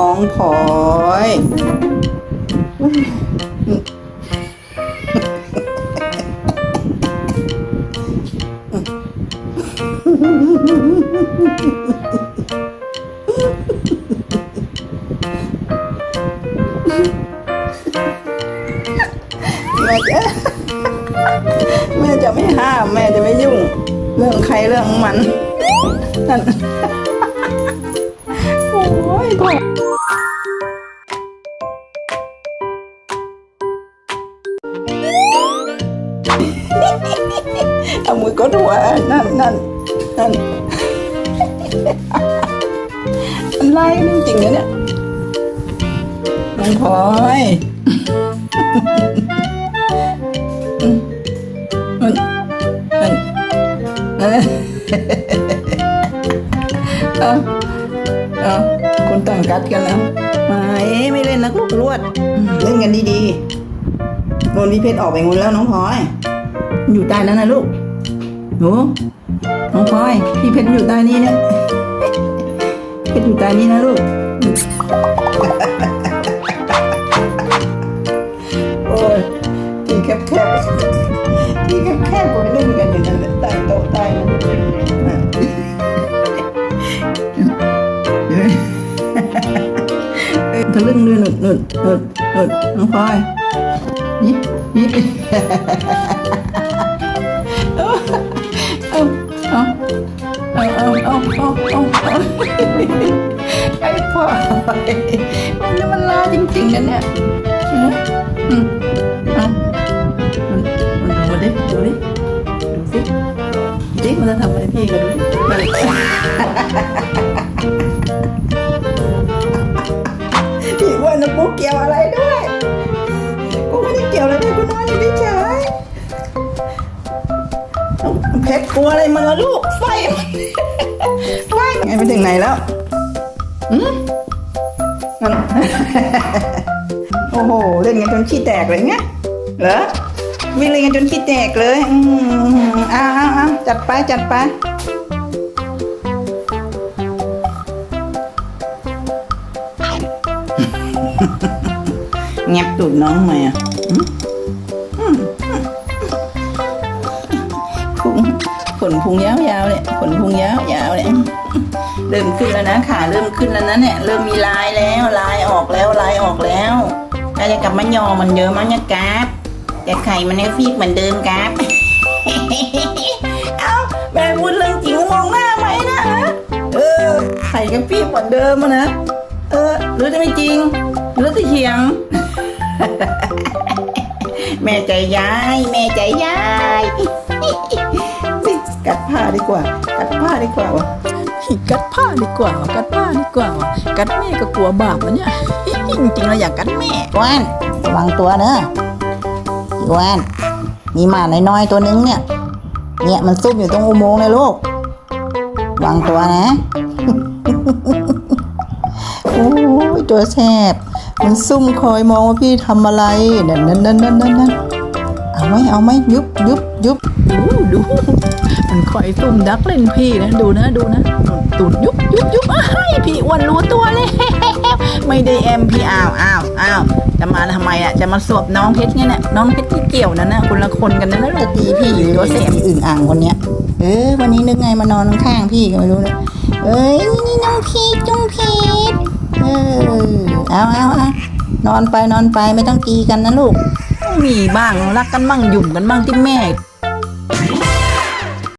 น้องพลอยแม่จะแม่จะไม่ห้าม แม่จะไม่ยุ่ง เรื่องใครเรื่องมันนั่น โอ้ย เอามือกดหัวนั่นนั่นนั่นมันไล่จริงๆนะเนี่ยน้องพลอยมันมันเออเอาเอาคุณต้องกัดกันแล้วไม่ไม่เล่นนะลูกลวด เล่นกันดีๆโดนพี่เพชรออกไปงูแล้วน้องพลอย อยู่ใต้นั้นนะลูก หนูน้องพลอยพี่เพชรอยู่ใต้นี้เนี่ยเพชรอยู่ใต้นี้นะลูกโอ้ยที่แคบแคบๆที่แคบแคบๆก็ไปเล่นกันอย่างนั้นแหละใต้โต๊ะใต้นั้นอ่เฮ้ยเอ้ยทะลึ่งด้วยหนุดหนุดหนุดหนุดน้องพลอยนี่นี่ เอาเอาเอาเอาเอาไอ้พ่อมันนี่มันลาจริงๆนะเนี่ยอืมอืมเอามันมันดูดิดูดิดูสิดิมันจะทำอะไรพี่กันดูดิ กลัวอะไรมันละลูกไฟไฟไงไปถึงไหนแล้วอืมมันโอ้โหเล่นกันจนขี้แตกเลยไงเหรอวิ่งเล่นกันจนขี้แตกเลยอืมอ้าวอ้าวอ้าวจัดไปจัดไปแงบตูดน้องทำไมอะ นพุงยาวๆเนี่ยขนพุงยาวๆเนี่ยเริ่มขึ้นแล้วนะขาเริ่มขึ้นแล้วนะเนี่ยเริ่มมีลายแล้วลายออกแล้วลายออกแล้วเราจะกลับมายอมันเยอะมั้งเนี่ยกราฟแต่ไข่มันเนี่ยฟีกเหมือนเดิมกราฟเอ้าแม่พูดเรื่องจริงมองหน้าไหมนะฮะเออไข่กับฟีกเหมือนเดิมอะนะเออหรือจะไม่จริงหรือจะเถียง แม่ใจย้าย แม่ใจย้าย ดีกว่า กัดผ้าดีกว่าวะกัดผ้าดีกว่ากัดผ้าดีกว่ากัดแม่ก็กลัวบาปนะเนี่ยจริงๆเราอยากกัดแม่อ้วนระวังตัวเนอะอ้วนมีหมาน้อยๆตัวนึงเนี่ย เนี่ยมันซุ่มอยู่ตรงอุโมงค์เลยลูกวังตัวนะโอ้ยตัวแสบมันซุ่มคอยมองว่าพี่ทำอะไรนั่นนั่นนั่นนั่นนั่นนั่นเอาไหมเอาไหมยุบยุบยุบดูดู มันคอยตุ่มดักเล่นพี่นะดูนะดูนะตูดยุบยุบยุบอ้ายพี่อ้วนรู้ตัวเลยไม่ได้แอมพี่อ้าวอ้าวอ้าวจะมาทำไมอะจะมาสวบน้องเพชรไงเนี่ยน้องเพชรที่เกี่ยวนั่นน่ะคนละคนกันนั่นนะจะตีพี่อยู่ตัวแสบอึ่งอ่างคนเนี้ยเออวันนี้นึกไงมานอนข้างพี่ก็ไม่รู้เนะเอ้ยนี่น้องพีจุ้งพีเออเอาเอาเอานอนไปนอนไปไม่ต้องตีกันนะลูก มีบ้างรักกันบ้างหยุ่มกันบ้างที่แม่